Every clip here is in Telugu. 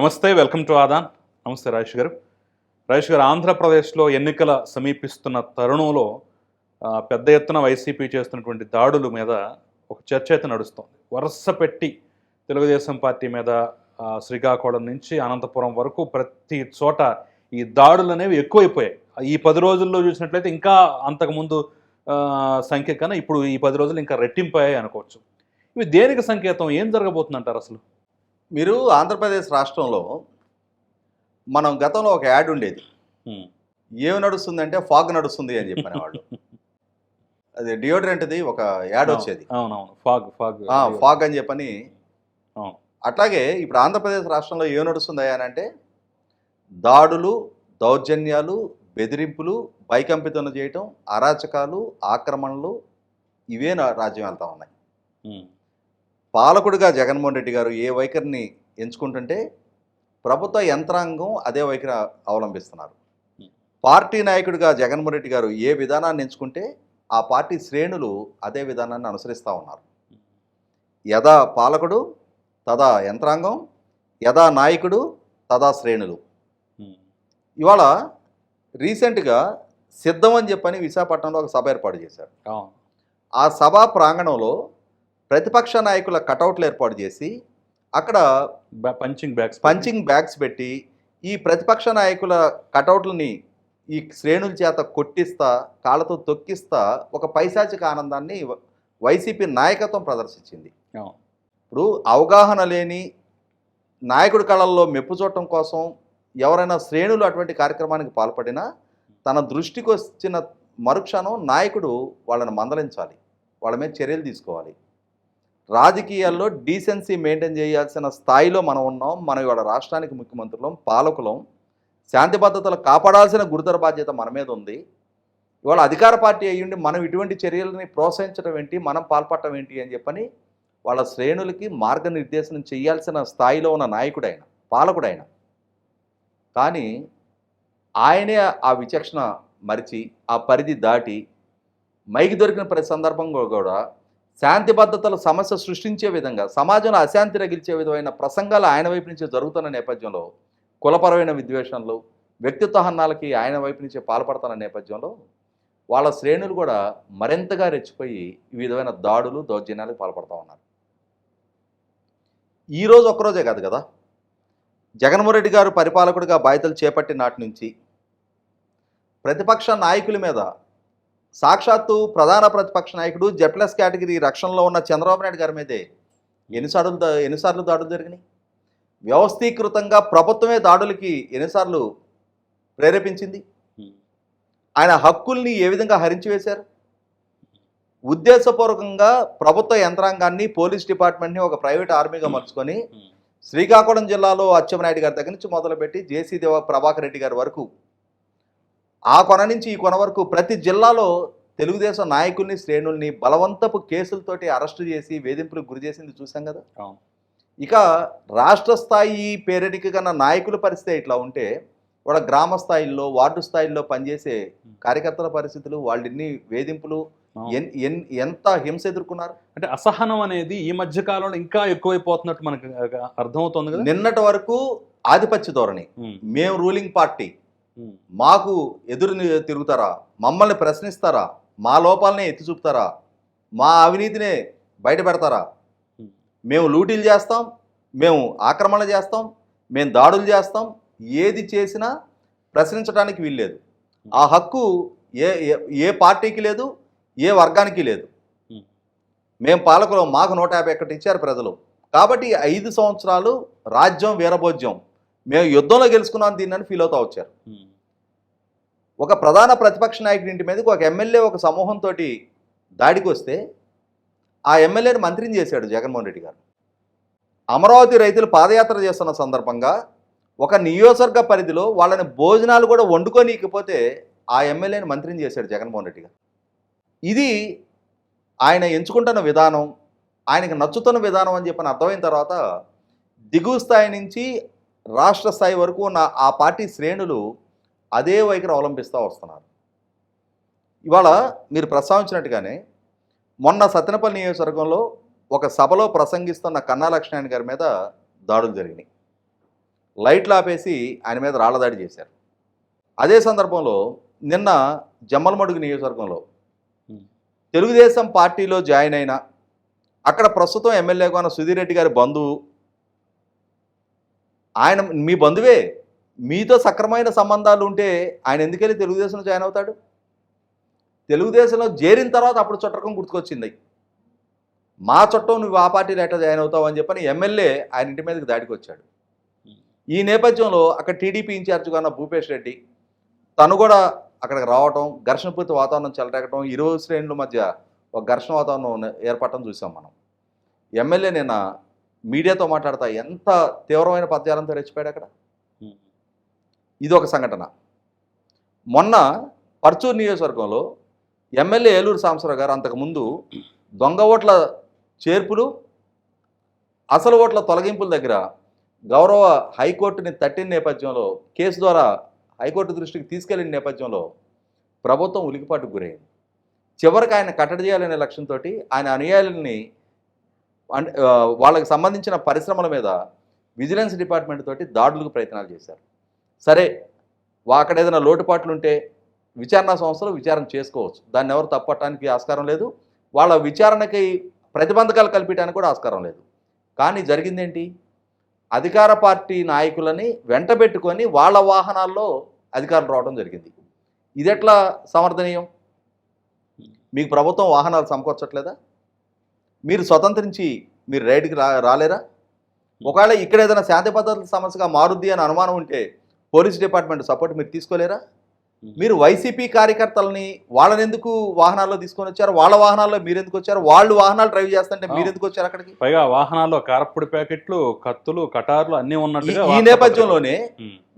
నమస్తే వెల్కమ్ టు ఆదాన్. నమస్తే రాజేష్ గారు. రాజేష్ గారు ఆంధ్రప్రదేశ్లో ఎన్నికల సమీపిస్తున్న తరుణంలో పెద్ద ఎత్తున వైసీపీ చేస్తున్నటువంటి దాడుల మీద ఒక చర్చ అయితే నడుస్తోంది. వరుస పెట్టి తెలుగుదేశం పార్టీ మీద శ్రీకాకుళం నుంచి అనంతపురం వరకు ప్రతి చోట ఈ దాడులు అనేవి ఎక్కువైపోయాయి. ఈ పది రోజుల్లో చూసినట్లయితే ఇంకా అంతకుముందు సంఖ్య కన్నా ఇప్పుడు ఈ పది రోజులు ఇంకా రెట్టింపాయి అనుకోవచ్చు. ఇవి దేనికి సంకేతం? ఏం జరగబోతుందంటారు అసలు? మీరు ఆంధ్రప్రదేశ్ రాష్ట్రంలో మనం గతంలో ఒక యాడ్ ఉండేది. ఏమి నడుస్తుందంటే ఫాగ్ నడుస్తుంది అని చెప్పిన వాళ్ళు. అది డియోడ్రెంట్ది ఒక యాడ్ వచ్చేది. అవునవును. Fog fog. ఫాగ్ అని చెప్పని. అట్లాగే ఇప్పుడు ఆంధ్రప్రదేశ్ రాష్ట్రంలో ఏం నడుస్తుంది అని అంటే దాడులు దౌర్జన్యాలు బెదిరింపులు భయకంపితం చేయటం అరాచకాలు ఆక్రమణలు ఇవే రాజ్యం వెళ్తా ఉన్నాయి. పాలకుడిగా జగన్మోహన్ రెడ్డి గారు ఏ వైఖరిని ఎంచుకుంటుంటే ప్రభుత్వ యంత్రాంగం అదే వైఖరి అవలంబిస్తున్నారు. పార్టీ నాయకుడిగా జగన్మోహన్ రెడ్డి గారు ఏ విధానాన్ని ఎంచుకుంటే ఆ పార్టీ శ్రేణులు అదే విధానాన్ని అనుసరిస్తూ ఉన్నారు. యథా పాలకుడు తదా యంత్రాంగం యథా నాయకుడు తదా శ్రేణులు. ఇవాళ రీసెంట్గా సిద్ధం అని చెప్పని విశాఖపట్నంలో ఒక సభ ఏర్పాటు చేశారు. ఆ సభా ప్రాంగణంలో ప్రతిపక్ష నాయకుల కటౌట్లు ఏర్పాటు చేసి అక్కడ పంచింగ్ బ్యాగ్స్ పంచింగ్ బ్యాగ్స్ పెట్టి ఈ ప్రతిపక్ష నాయకుల కటౌట్లని ఈ శ్రేణుల చేత కొట్టిస్తా కాళ్ళతో తొక్కిస్తా ఒక పైశాచిక ఆనందాన్ని వైసీపీ నాయకత్వం ప్రదర్శించింది. ఇప్పుడు అవగాహన లేని నాయకుడి కళల్లో మెప్పు చూడటం కోసం ఎవరైనా శ్రేణులు అటువంటి కార్యక్రమానికి పాల్పడినా తన దృష్టికి వచ్చిన మరుక్షణం నాయకుడు వాళ్ళని మందలించాలి. వాళ్ళ మీద చర్యలు తీసుకోవాలి. రాజకీయాల్లో డీసెన్సీ మెయింటైన్ చేయాల్సిన స్థాయిలో మనం ఉన్నాం. మనం ఇవాళ రాష్ట్రానికి ముఖ్యమంత్రులం పాలకులం. శాంతి భద్రతలు కాపాడాల్సిన గురుతర బాధ్యత మన మీద ఉంది. ఇవాళ అధికార పార్టీ అయ్యుండి మనం ఇటువంటి చర్యలని ప్రోత్సహించడం ఏంటి? మనం పాల్పడటం ఏంటి అని చెప్పని వాళ్ళ శ్రేణులకి మార్గనిర్దేశనం చేయాల్సిన స్థాయిలో ఉన్న నాయకుడైన పాలకుడైన. కానీ ఆయనే ఆ విచక్షణ మరిచి ఆ పరిధి దాటి మైకి దొరికిన ప్రతి సందర్భంలో కూడా శాంతి భద్రతల సమస్య సృష్టించే విధంగా సమాజంలో అశాంతి రగిల్చే విధమైన ప్రసంగాలు ఆయన వైపు నుంచి జరుగుతున్న నేపథ్యంలో కులపరమైన విద్వేషణలు వ్యక్తిత్వ హన్నాలకి ఆయన వైపు నుంచి పాల్పడుతున్న నేపథ్యంలో వాళ్ళ శ్రేణులు కూడా మరింతగా రెచ్చిపోయి ఈ విధమైన దాడులు దౌర్జన్యాలకు పాల్పడుతూ ఉన్నారు. ఈరోజు ఒక్కరోజే కాదు కదా? జగన్మోహన్ రెడ్డి గారు పరిపాలకుడిగా బాధ్యతలు చేపట్టిన నాటి నుంచి ప్రతిపక్ష నాయకుల మీద సాక్షాత్తు ప్రధాన ప్రతిపక్ష నాయకుడు జెప్లస్ కేటగిరీ రక్షణలో ఉన్న చంద్రబాబు నాయుడు గారి మీదే ఎన్నిసార్లు ఎన్నిసార్లు దాడులు జరిగినాయి వ్యవస్థీకృతంగా ప్రభుత్వమే దాడులకి ఎన్నిసార్లు ప్రేరేపించింది. ఆయన హక్కుల్ని ఏ విధంగా హరించి వేశారు ఉద్దేశపూర్వకంగా ప్రభుత్వ యంత్రాంగాన్ని పోలీస్ డిపార్ట్మెంట్ని ఒక ప్రైవేట్ ఆర్మీగా మలుచుకొని హ్మ్. శ్రీకాకుళం జిల్లాలో అచ్చెన్నాయుడు గారి దగ్గర నుంచి మొదలుపెట్టి జేసీ దేవ ప్రభాకర్ రెడ్డి గారి వరకు ఆ కొన నుంచి ఈ కొన వరకు ప్రతి జిల్లాలో తెలుగుదేశం నాయకుల్ని శ్రేణుల్ని బలవంతపు కేసులతోటి అరెస్టు చేసి వేధింపులకు గురి చేసింది చూసాం కదా ఇక రాష్ట్ర స్థాయి పేరెడికి కన్నా నాయకుల పరిస్థితి ఇట్లా ఉంటే వాళ్ళ గ్రామ స్థాయిల్లో వార్డు స్థాయిల్లో పనిచేసే కార్యకర్తల పరిస్థితులు వాళ్ళు ఎన్ని వేధింపులు అవును. ఎన్ ఎన్- ఎంత హింస ఎదుర్కొన్నారు అంటే అసహనం అనేది ఈ మధ్య కాలంలో ఇంకా ఎక్కువైపోతున్నట్టు మనకు అర్థమవుతోంది కదా నిన్నటి వరకు ఆధిపత్య ధోరణి. మేము రూలింగ్ పార్టీ. మాకు ఎదురు తిరుగుతారా? మమ్మల్ని ప్రశ్నిస్తారా? మా లోపాలనే ఎత్తి చూపుతారా? మా అవినీతినే బయట పెడతారా. మేము లూటీలు చేస్తాం మేము ఆక్రమణ చేస్తాం మేము దాడులు చేస్తాం ఏది చేసినా ప్రశ్నించడానికి వీల్లేదు. ఆ హక్కు ఏ ఏ- పార్టీకి లేదు ఏ వర్గానికి లేదు. మేము పాలకులు మాకు నూట యాభై ఒకటి ఇచ్చారు ప్రజలు. కాబట్టి ఐదు సంవత్సరాలు రాజ్యం వీరభోజ్యం. మేము యుద్ధంలో గెలుచుకున్నాం దీన్ని ఫీల్ అవుతా వచ్చారు. ఒక ప్రధాన ప్రతిపక్ష నాయకుడి ఇంటి మీదకి ఒక ఎమ్మెల్యే ఒక సమూహంతో దాడికి వస్తే ఆ ఎమ్మెల్యేని మంత్రిని చేశాడు జగన్మోహన్ రెడ్డి గారు. అమరావతి రైతులు పాదయాత్ర చేస్తున్న సందర్భంగా ఒక నియోజకవర్గ పరిధిలో వాళ్ళని భోజనాలు కూడా వండుకోనీకపోతే ఆ ఎమ్మెల్యేని మంత్రిని చేశాడు జగన్మోహన్ రెడ్డి గారు. ఇది ఆయన ఎంచుకుంటున్న విధానం ఆయనకి నచ్చుతున్న విధానం అని చెప్పని అర్థమైన తర్వాత దిగువ స్థాయి నుంచి రాష్ట్ర స్థాయి వరకు ఉన్న ఆ పార్టీ శ్రేణులు అదే వైఖరి అవలంబిస్తూ వస్తున్నారు. ఇవాళ మీరు ప్రస్తావించినట్టుగానే మొన్న సత్తెనపల్లి నియోజకవర్గంలో ఒక సభలో ప్రసంగిస్తున్న కన్నా లక్ష్మణ్ గారి మీద దాడులు జరిగినాయి. లైట్లు ఆపేసి ఆయన మీద రాళ్ళదాడి చేశారు. అదే సందర్భంలో నిన్న జమ్మలమడుగు నియోజకవర్గంలో. తెలుగుదేశం పార్టీలో జాయిన్ అయిన అక్కడ ప్రస్తుతం ఎమ్మెల్యేగా ఉన్న సుధీర్ రెడ్డి గారి బంధువు ఆయన మీ బంధువే మీతో సక్రమైన సంబంధాలు ఉంటే ఆయన ఎందుకెళ్ళి తెలుగుదేశంలో జాయిన్ అవుతాడు? తెలుగుదేశంలో చేరిన తర్వాత అప్పుడు చుట్టకం గుర్తుకొచ్చింది. మా చుట్టం నువ్వు ఆ పార్టీలో ఎట్లా జాయిన్ అవుతావు అని చెప్పని ఎమ్మెల్యే ఆయన ఇంటి మీదకి దాడికి వచ్చాడు ఈ నేపథ్యంలో అక్కడ టీడీపీ ఇన్ఛార్జ్గా ఉన్న భూపేష్ రెడ్డి తను కూడా అక్కడికి రావటం ఘర్షణపూరిత వాతావరణం చెలరేగటం ఇరు శ్రేణుల మధ్య ఒక ఘర్షణ వాతావరణం ఏర్పడటం చూసాం మనం. ఎమ్మెల్యే నిన్న మీడియాతో మాట్లాడతా ఎంత తీవ్రమైన పద్యాలంతో రెచ్చిపోయాడు అక్కడ? ఇది ఒక సంఘటన. మొన్న పర్చూర్ నియోజకవర్గంలో ఎమ్మెల్యే ఏలూరు సాంబశ్వరరావు గారు అంతకుముందు దొంగ ఓట్ల చేర్పులు అసలు ఓట్ల తొలగింపుల దగ్గర గౌరవ హైకోర్టుని తట్టిన నేపథ్యంలో కేసు ద్వారా హైకోర్టు దృష్టికి తీసుకెళ్ళిన నేపథ్యంలో ప్రభుత్వం ఉలికిపాటుకు గురైంది. చివరికి ఆయన కట్టడి చేయాలనే లక్ష్యంతో ఆయన అనుయాయులని వాళ్ళకి సంబంధించిన పరిశ్రమల మీద విజిలెన్స్ డిపార్ట్మెంట్ తోటి దాడులకు ప్రయత్నాలు చేశారు. సరే వా- అక్కడ ఏదైనా లోటుపాట్లు ఉంటే విచారణ సంస్థలు విచారణ చేసుకోవచ్చు. దాన్ని ఎవరు తప్పటానికి ఆస్కారం లేదు. వాళ్ళ విచారణకి ప్రతిబంధకాలు కల్పించడానికి కూడా ఆస్కారం లేదు. కానీ జరిగిందేంటి? అధికార పార్టీ నాయకులని వెంటబెట్టుకొని వాళ్ళ వాహనాల్లో అధికారులు రావడం జరిగింది. ఇది ఎట్లా సమర్థనీయం? మీకు ప్రభుత్వం వాహనాలు సమకూర్చట్లేదా? మీరు స్వతంత్రించి మీరు రైడ్కి రా రాలేరా? ఒకవేళ ఇక్కడ ఏదైనా శాంతి భద్రతల సమస్యగా మారుద్ది అని అనుమానం ఉంటే పోలీస్ డిపార్ట్మెంట్ సపోర్ట్ మీరు తీసుకోలేరా? మీరు వైసీపీ కార్యకర్తలని వాళ్ళని ఎందుకు వాహనాల్లో తీసుకొని వచ్చారు? వాళ్ళ వాహనాల్లో మీరు ఎందుకు వచ్చారు? వాళ్ళు వాహనాలు డ్రైవ్ చేస్తుంటే మీరు ఎందుకు వచ్చారు అక్కడికి? పైగా వాహనాల్లో కారപ്പൊడి ప్యాకెట్లు కత్తులు కటార్లు అన్ని ఉన్నట్టుగా ఈ నేపథ్యంలోనే.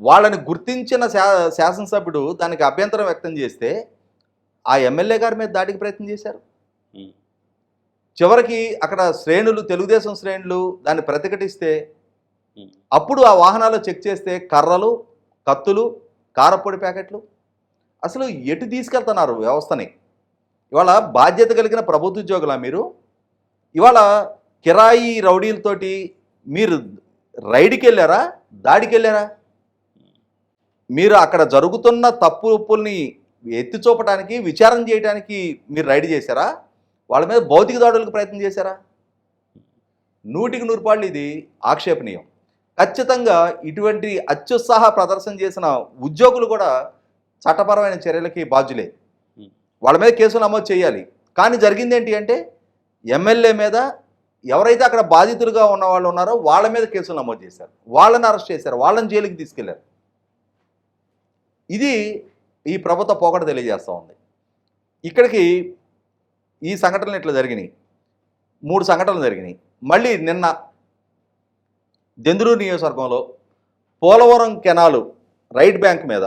వాళ్ళని గుర్తించిన శాసనసభ్యుడు దానికి అభ్యంతరం వ్యక్తం చేస్తే ఆ ఎమ్మెల్యే గారి మీద దాడికి ప్రయత్నం చేశారు. చివరికి అక్కడ శ్రేణులు తెలుగుదేశం శ్రేణులు దాన్ని ప్రతిఘటిస్తే. అప్పుడు ఆ వాహనాలు చెక్ చేస్తే కర్రలు కత్తులు కారపొడి ప్యాకెట్లు. అసలు ఎటు తీసుకెళ్తున్నారు వ్యవస్థని? ఇవాళ బాధ్యత కలిగిన ప్రభుత్వ ఉద్యోగులా మీరు? ఇవాళ కిరాయి రౌడీలతోటి మీరు రైడ్కి వెళ్ళారా దాడికి వెళ్ళారా మీరు అక్కడ జరుగుతున్న తప్పు ఒప్పుల్ని ఎత్తి చూపడానికి విచారణ చేయడానికి మీరు రైడ్ చేశారా? వాళ్ళ మీద భౌతిక దాడులకు ప్రయత్నం చేశారా? నూటికి నూరు పాళ్ళు ఇది ఆక్షేపణీయం. ఖచ్చితంగా ఇటువంటి అత్యుత్సాహ ప్రదర్శన చేసిన ఉద్యోగులు కూడా చట్టపరమైన చర్యలకి బాధ్యులే. వాళ్ళ మీద కేసులు నమోదు చేయాలి. కానీ జరిగింది ఏంటి అంటే ఎమ్మెల్యే మీద ఎవరైతే అక్కడ బాధితులుగా ఉన్న వాళ్ళు ఉన్నారో వాళ్ళ మీద కేసులు నమోదు చేశారు. వాళ్ళని అరెస్ట్ చేశారు. వాళ్ళని జైలుకి తీసుకెళ్ళారు. ఇది ఈ ప్రభుత్వ పోకడ తెలియజేస్తూ ఉంది. ఇక్కడికి ఈ సంఘటనలు ఇట్లా జరిగినాయి. మూడు సంఘటనలు జరిగినాయి. మళ్ళీ నిన్న దెందురు నియోజకవర్గంలో పోలవరం కెనాలు రైట్ బ్యాంక్ మీద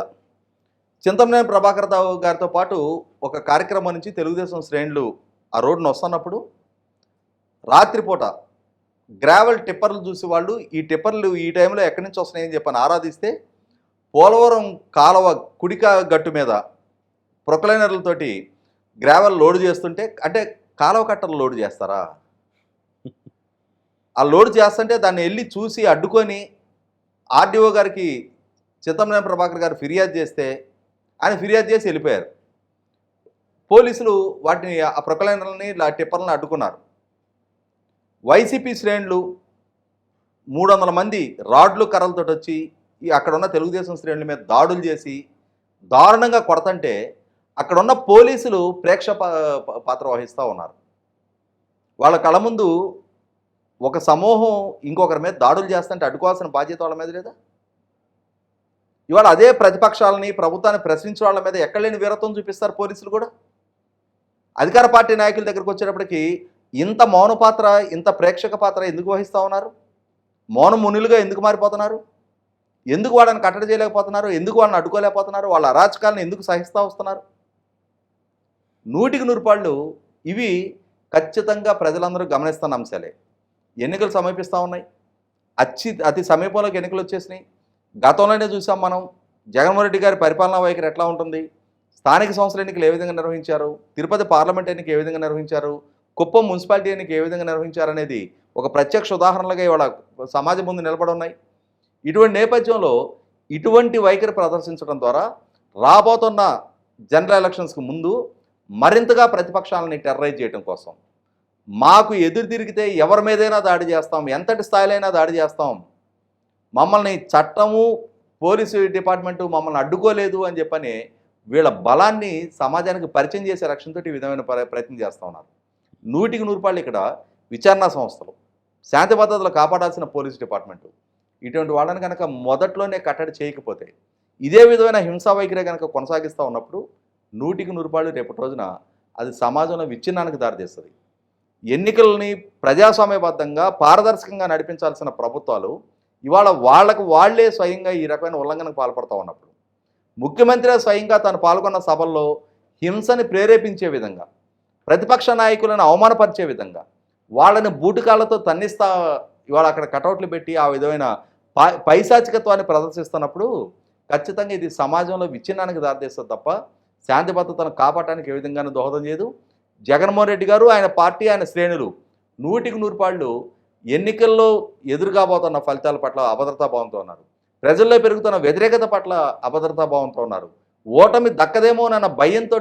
చింతమనేని ప్రభాకర్ రావు గారితో పాటు ఒక కార్యక్రమం నుంచి తెలుగుదేశం శ్రేణులు ఆ రోడ్డును వస్తున్నప్పుడు రాత్రిపూట గ్రావెల్ టిప్పర్లు చూసి వాళ్ళు ఈ టిప్పర్లు ఈ టైంలో ఎక్కడి నుంచి వస్తున్నాయని చెప్పని ఆరాధిస్తే పోలవరం కాలువ కుడిక గట్టు మీద ప్రొక్లైనర్లతోటి గ్రావెల్ లోడ్ చేస్తుంటే అంటే కాలువ కట్టలు లోడ్ చేస్తారా? ఆ లోడ్ చేస్తుంటే దాన్ని వెళ్ళి చూసి అడ్డుకొని ఆర్డీఓ గారికి చిత్తంనేని ప్రభాకర్ గారు ఫిర్యాదు చేస్తే ఆయన ఫిర్యాదు చేసి వెళ్ళిపోయారు. పోలీసులు వాటిని ఆ ప్రొకలైనర్లని ఆ టిప్పర్లను అడ్డుకున్నారు. వైసీపీ శ్రేణులు మూడు వందల మంది రాడ్లు కర్రలతో వచ్చి అక్కడ ఉన్న తెలుగుదేశం శ్రేణుల మీద దాడులు చేసి దారుణంగా కొడతంటే అక్కడ ఉన్న పోలీసులు ప్రేక్ష పా- పాత్ర వహిస్తూ ఉన్నారు. వాళ్ళ కళ ముందు ఒక సమూహం ఇంకొకరి మీద దాడులు చేస్తుంటే అడ్డుకోవాల్సిన బాధ్యత వాళ్ళ మీద లేదా? ఇవాళ అదే ప్రతిపక్షాలని ప్రభుత్వాన్ని ప్రశ్నించే వాళ్ళ మీద ఎక్కడ లేని వీరత్వం చూపిస్తారు పోలీసులు కూడా. అధికార పార్టీ నాయకుల దగ్గరకు వచ్చేటప్పటికి ఇంత మౌన పాత్ర ఇంత ప్రేక్షక పాత్ర ఎందుకు వహిస్తూ ఉన్నారు? మౌన మునులుగా ఎందుకు మారిపోతున్నారు? ఎందుకు వాళ్ళని కట్టడి చేయలేకపోతున్నారు? ఎందుకు వాళ్ళని అడ్డుకోలేకపోతున్నారు? వాళ్ళ అరాచకాలను ఎందుకు సహిస్తూ వస్తున్నారు? నూటికి నూరుపాళ్ళు ఇవి ఖచ్చితంగా ప్రజలందరూ గమనిస్తున్న అంశాలే. ఎన్నికలు సమీపిస్తూ ఉన్నాయి. అచ్చి అతి సమీపంలోకి ఎన్నికలు వచ్చేసినాయి. గతంలోనే చూసాం మనం జగన్మోహన్ రెడ్డి గారి పరిపాలనా వైఖరి ఎట్లా ఉంటుంది? స్థానిక సంస్థల ఎన్నికలు ఏ విధంగా నిర్వహించారు? తిరుపతి పార్లమెంట్ ఎన్నిక ఏ విధంగా నిర్వహించారు? కుప్పం మున్సిపాలిటీ ఎన్నిక ఏ విధంగా నిర్వహించారు అనేది ఒక ప్రత్యక్ష ఉదాహరణలుగా ఇవాళ సమాజం ముందు నిలబడి ఉన్నాయి. ఇటువంటి నేపథ్యంలో ఇటువంటి వైఖరి ప్రదర్శించడం ద్వారా రాబోతున్న జనరల్ ఎలక్షన్స్కి ముందు మరింతగా ప్రతిపక్షాలని టెర్రరైజ్ చేయడం కోసం మాకు ఎదురు తిరిగితే ఎవరి మీదైనా దాడి చేస్తాం ఎంతటి స్థాయిలైనా దాడి చేస్తాం. మమ్మల్ని చట్టము పోలీసు డిపార్ట్మెంటు మమ్మల్ని అడ్డుకోలేదు అని చెప్పని వీళ్ళ బలాన్ని సమాజానికి పరిచయం చేసే రక్షణతో ఈ విధమైన ప్ర- ప్రయత్నం చేస్తూ ఉన్నారు. నూటికి నూరు రూపాయలు ఇక్కడ విచారణ సంస్థలు శాంతి భద్రతలు కాపాడాల్సిన పోలీస్ డిపార్ట్మెంటు. ఇటువంటి వాళ్ళని కనుక మొదట్లోనే కట్టడి చేయకపోతే ఇదే విధమైన హింసా వైఖరి కనుక కొనసాగిస్తూ ఉన్నప్పుడు నూటికి నూరు రూపాయలు రేపటి రోజున అది సమాజంలో విచ్ఛిన్నానికి దారితీస్తుంది. ఎన్నికలని ప్రజాస్వామ్యబద్ధంగా పారదర్శకంగా నడిపించాల్సిన ప్రభుత్వాలు ఇవాళ వాళ్ళకు వాళ్ళే స్వయంగా ఈ రకమైన ఉల్లంఘనకు పాల్పడుతూ ఉన్నప్పుడు. ముఖ్యమంత్రి స్వయంగా తాను పాల్గొన్న సభల్లో హింసని ప్రేరేపించే విధంగా ప్రతిపక్ష నాయకులను అవమానపరిచే విధంగా వాళ్ళని బూటుకాలతో తన్నిస్తా ఇవాళ అక్కడ కటౌట్లు పెట్టి ఆ విధమైన పై- పైశాచికత్వాన్ని ప్రదర్శిస్తున్నప్పుడు ఖచ్చితంగా ఇది సమాజంలో విచ్ఛిన్నానికి దారితీస్తుంది తప్ప శాంతి భద్రతను కాపాడటానికి ఏ విధంగానూ దోహదం చేయదు జగన్మోహన్ రెడ్డి గారు ఆయన పార్టీ ఆయన శ్రేణులు. నూటికి నూరు పాళ్ళు ఎన్నికల్లో ఎదురుగాబోతున్న ఫలితాల పట్ల అభద్రతా భావంతో ఉన్నారు. ప్రజల్లో పెరుగుతున్న వ్యతిరేకత పట్ల అభద్రతా భావంతో ఉన్నారు. ఓటమి దక్కదేమోనన్న భయంతో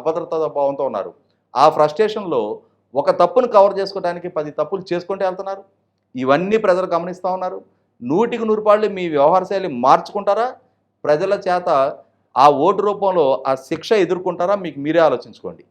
అభద్రతా భావంతో ఉన్నారు. ఆ ఫ్రస్ట్రేషన్లో ఒక తప్పును కవర్ చేసుకోవడానికి పది తప్పులు చేసుకుంటూ వెళ్తున్నారు. ఇవన్నీ ప్రజలు గమనిస్తూ ఉన్నారు. నూటికి నూరు పాళ్ళు మీ వ్యవహార శైలి మార్చుకుంటారా? ప్రజల చేత ఆ ఓటు రూపంలో ఆ శిక్ష ఎదుర్కొంటారా? మీకు మీరే ఆలోచించుకోండి.